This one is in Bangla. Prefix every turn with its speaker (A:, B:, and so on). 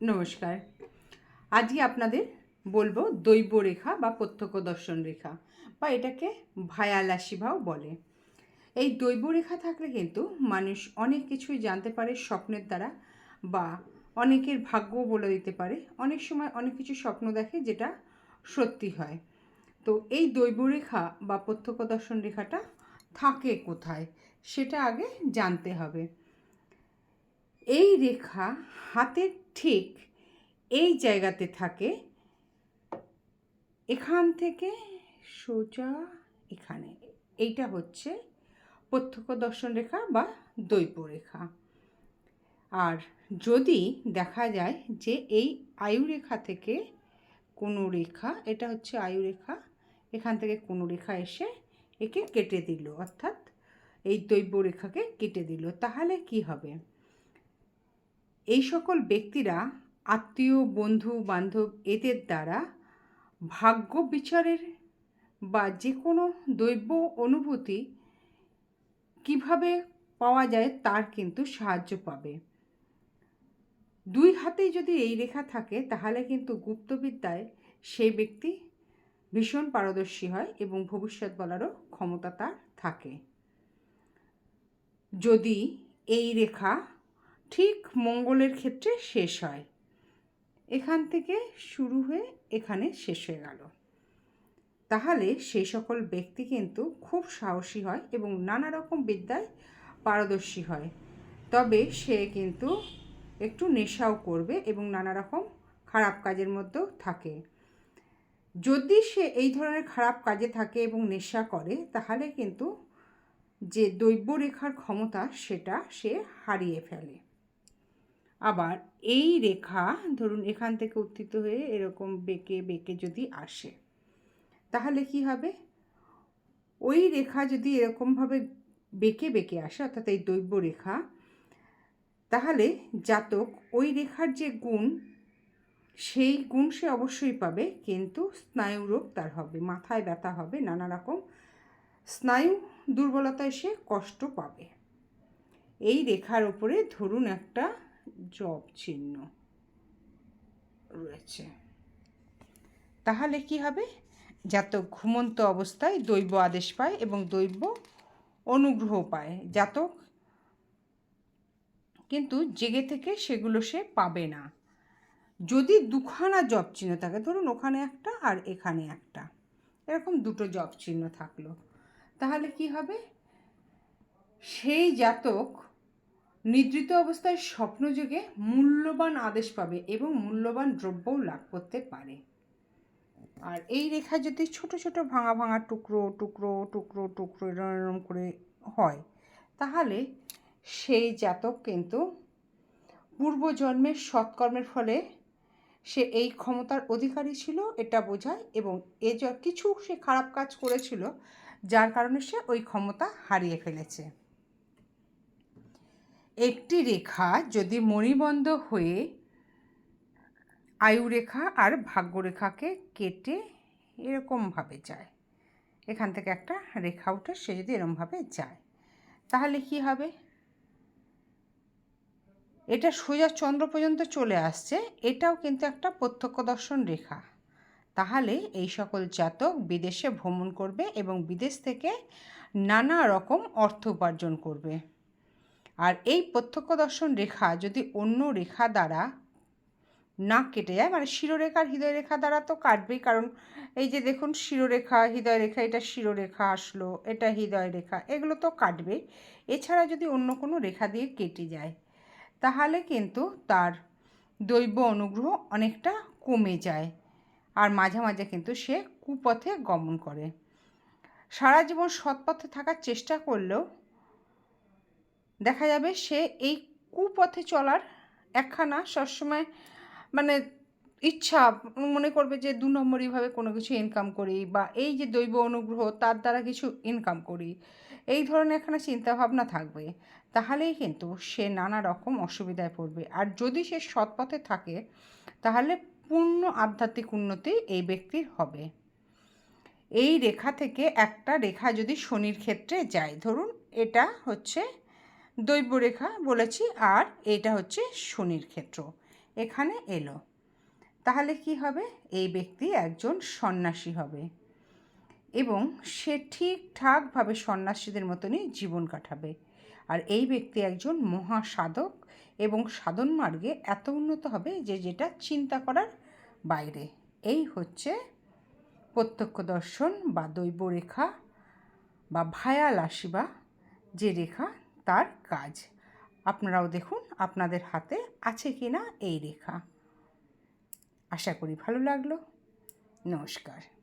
A: নমস্কার। আজকে আপনাদের বলব দৈব রেখা বা প্রত্যক্ষ দর্শন রেখা, বা এটাকে ভায়ালাসিভাও বলে। এই দৈব রেখা থাকলে কিন্তু মানুষ অনেক কিছুই জানতে পারে স্বপ্নের দ্বারা, বা অনেকের ভাগ্যও বলে দিতে পারে। অনেক সময় অনেক কিছু স্বপ্ন দেখে যেটা সত্যি হয়। তো এই দৈব রেখা বা প্রত্যক্ষ দর্শন রেখাটা থাকে কোথায়, সেটা আগে জানতে হবে। এই রেখা হাতের ঠিক এই জায়গাতে থাকে, এখান থেকে সোজা এখানে। এইটা হচ্ছে প্রত্যক্ষ দর্শন রেখা বা দৈব রেখা। আর যদি দেখা যায় যে এই আয়ুরেখা থেকে কোনো রেখা, এটা হচ্ছে আয়ুরেখা এখান থেকে কোনো রেখা এসে একে কেটে দিল, অর্থাৎ এই দৈব রেখাকে কেটে দিল, তাহলে কি হবে? এই সকল ব্যক্তিরা আত্মীয়, বন্ধু, বান্ধব এদের দ্বারা ভাগ্য বিচারের বা যে কোনো দৈব অনুভূতি কীভাবে পাওয়া যায় তার কিন্তু সাহায্য পাবে। দুই হাতেই যদি এই রেখা থাকে, তাহলে কিন্তু গুপ্তবিদ্যায় সেই ব্যক্তি ভীষণ পারদর্শী হয় এবং ভবিষ্যৎ বলারও ক্ষমতা তার থাকে। যদি এই রেখা ঠিক মঙ্গলের ক্ষেত্রে শেষ হয়। এখান থেকে শুরু হয়ে এখানে শেষ হয়ে গেল। তাহলে সেই সকল ব্যক্তি কিন্তু খুব সাহসী হয় এবং নানা রকম বিদ্যায় পারদর্শী হয়। তবে সে কিন্তু একটু নেশাও করবে এবং নানা রকম খারাপ কাজের মধ্যেও থাকে। যদি সে এই ধরনের খারাপ কাজে থাকে এবং নেশা করে, তাহলে কিন্তু যে দৈব্য রেখার ক্ষমতা, সেটা সে হারিয়ে ফেলে। আবার এই রেখা ধরুন এখান থেকে উত্থিত হয়ে এরকম বেঁকে বেঁকে যদি আসে, তাহলে কি হবে? ওই রেখা যদি এরকমভাবে বেঁকে বেঁকে আসে, অর্থাৎ এই দৈব্য রেখা, তাহলে জাতক ওই রেখার যে গুণ, সেই গুণ সে অবশ্যই পাবে, কিন্তু স্নায়ু রোগ তার হবে, মাথায় ব্যথা হবে, নানা রকম স্নায়ু দুর্বলতায় সে কষ্ট পাবে। এই রেখার ওপরে ধরুন একটা জব চিহ্ন রয়েছে। তাহলে কি হবে? জাতক ঘুমন্ত অবস্থায় দৈব আদেশ পায় এবং দৈব অনুগ্রহ পায়। জাতক কিন্তু জেগে থেকে সেগুলো সে পাবে না। যদি দুখানা জব চিহ্ন থাকে, ধরুন ওখানে একটা আর এখানে একটা, এরকম দুটো জব চিহ্ন থাকল, তাহলে কি হবে? সেই জাতক নিদ্রিত অবস্থায় স্বপ্নযোগে মূল্যবান আদেশ পাবে এবং মূল্যবান দ্রব্যও লাভ করতে পারে। আর এই রেখা যদি ছোট ছোট, ভাঙা ভাঙা টুকরো টুকরো টুকরো টুকরো এরম করে হয়, তাহলে সেই জাতক কিন্তু পূর্বজন্মের সৎকর্মের ফলে সে এই ক্ষমতার অধিকারী ছিল, এটা বোঝায় এবং এ কিছু সে খারাপ কাজ করেছিল, যার কারণে সে ওই ক্ষমতা হারিয়ে ফেলেছে। একটি রেখা যদি মণিবন্ধ হয়ে আয়ুরেখা আর ভাগ্যরেখাকে কেটে এরকমভাবে যায়, এখান থেকে একটা রেখা উঠে সে যদি এরমভাবে যায়, তাহলে কি হবে? এটা সোজা চন্দ্র পর্যন্ত চলে আসছে, এটাও কিন্তু একটা প্রত্যক্ষ দর্শন রেখা। তাহলে এই সকল জাতক বিদেশে ভ্রমণ করবে এবং বিদেশ থেকে নানা রকম অর্থ উপার্জন করবে। আর এই প্রত্যক্ষ দর্শন রেখা যদি অন্য রেখা দ্বারা না কেটে যায় মানে শিরোরেখা আর হৃদয় রেখা দ্বারা তো কাটবেই, কারণ এই যে দেখুন শিরোরেখা হৃদয় রেখা এটা শিরোরেখা আসলো, এটা হৃদয় রেখা এগুলো তো কাটবে এছাড়া যদি অন্য কোনো রেখা দিয়ে কেটে যায়, তাহলে কিন্তু তার দৈব অনুগ্রহ অনেকটা কমে যায় আর মাঝে মাঝে কিন্তু সে কুপথে গমন করে। সারা জীবন সৎপথে থাকার চেষ্টা করলেও দেখা যাবে সে এই কুপথে চলার একখানা সবসময় মানে ইচ্ছা মনে করবে যে দু নম্বরইভাবে কোনো কিছু ইনকাম করি বা এই যে দৈব অনুগ্রহ তার দ্বারা কিছু ইনকাম করি, এই ধরনের একখানা চিন্তাভাবনা থাকবে। তাহলেই কিন্তু সে নানা রকম অসুবিধায় পড়বে। আর যদি সে সৎপথে থাকে, তাহলে পূর্ণ আধ্যাত্মিক উন্নতি এই ব্যক্তির হবে। এই রেখা থেকে একটা রেখা যদি শনির ক্ষেত্রে যায়, ধরুন এটা হচ্ছে দৈব রেখা বলেছি, আর এটা হচ্ছে শনির ক্ষেত্র। এখানে এলো। তাহলে কি হবে? এই ব্যক্তি একজন সন্ন্যাসী হবে। এবং সে ঠিকঠাকভাবে সন্ন্যাসীদের মতনই জীবন কাটাবে। আর এই ব্যক্তি একজন মহাসাধক এবং সাধন মার্গে এত উন্নত হবে যে যেটা চিন্তা করার বাইরে। এই হচ্ছে প্রত্যক্ষ দর্শন বা দৈব রেখা বা ভায়াল আসিবা যে রেখা তার কাজ। আপনারাও দেখুন আপনাদের হাতে আছে কি না এই রেখা। আশা করি ভালো লাগল। নমস্কার।